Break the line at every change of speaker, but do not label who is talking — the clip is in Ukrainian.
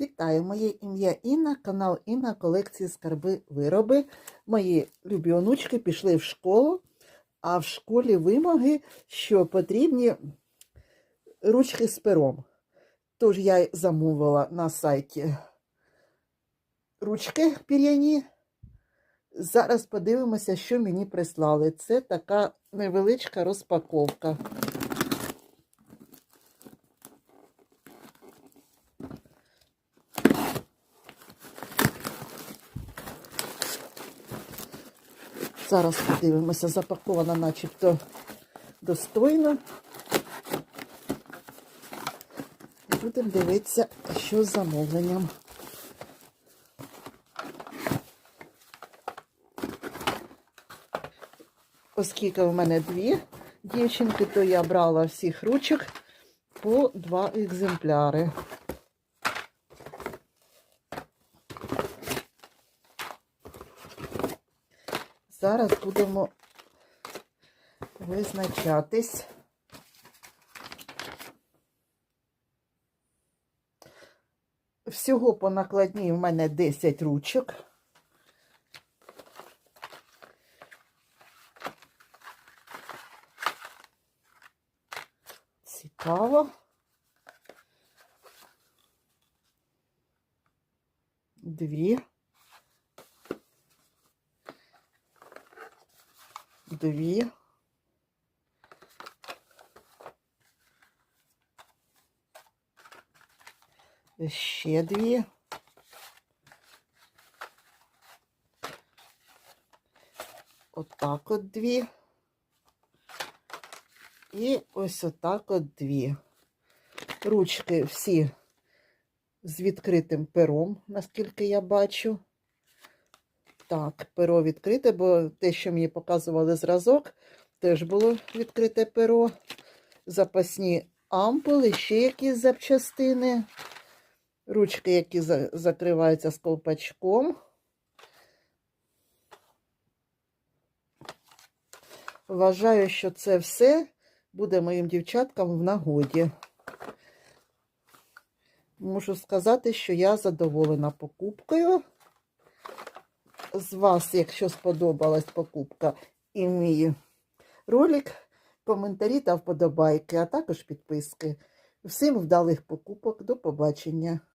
Вітаю, моє ім'я Інна, канал Інна, колекції скарби вироби. Мої любі онучки пішли в школу, а в школі вимоги, що потрібні ручки з пером. Тож я замовила на сайті ручки пір'яні. Зараз подивимося, що мені прислали. Це така невеличка розпаковка. Зараз подивимося, запакована начебто достойно. Будемо дивитися, що з замовленням. Оскільки в мене дві дівчинки, то я брала всіх ручок по два екземпляри. Зараз будемо визначатись. Всього по накладній в мене 10 ручок. Цікаво. Дві. Дві. Ще дві. Отак от дві. І ось отак от дві. Ручки всі з відкритим пером, наскільки я бачу. Так, перо відкрите, бо те, що мені показували зразок, теж було відкрите перо. Запасні ампули, ще якісь запчастини. Ручки, які закриваються з ковпачком. Вважаю, що це все буде моїм дівчаткам в нагоді. Можу сказати, що я задоволена покупкою. З вас, якщо сподобалась покупка і мій ролик, коментарі та вподобайки, а також підписки. Всім вдалих покупок. До побачення!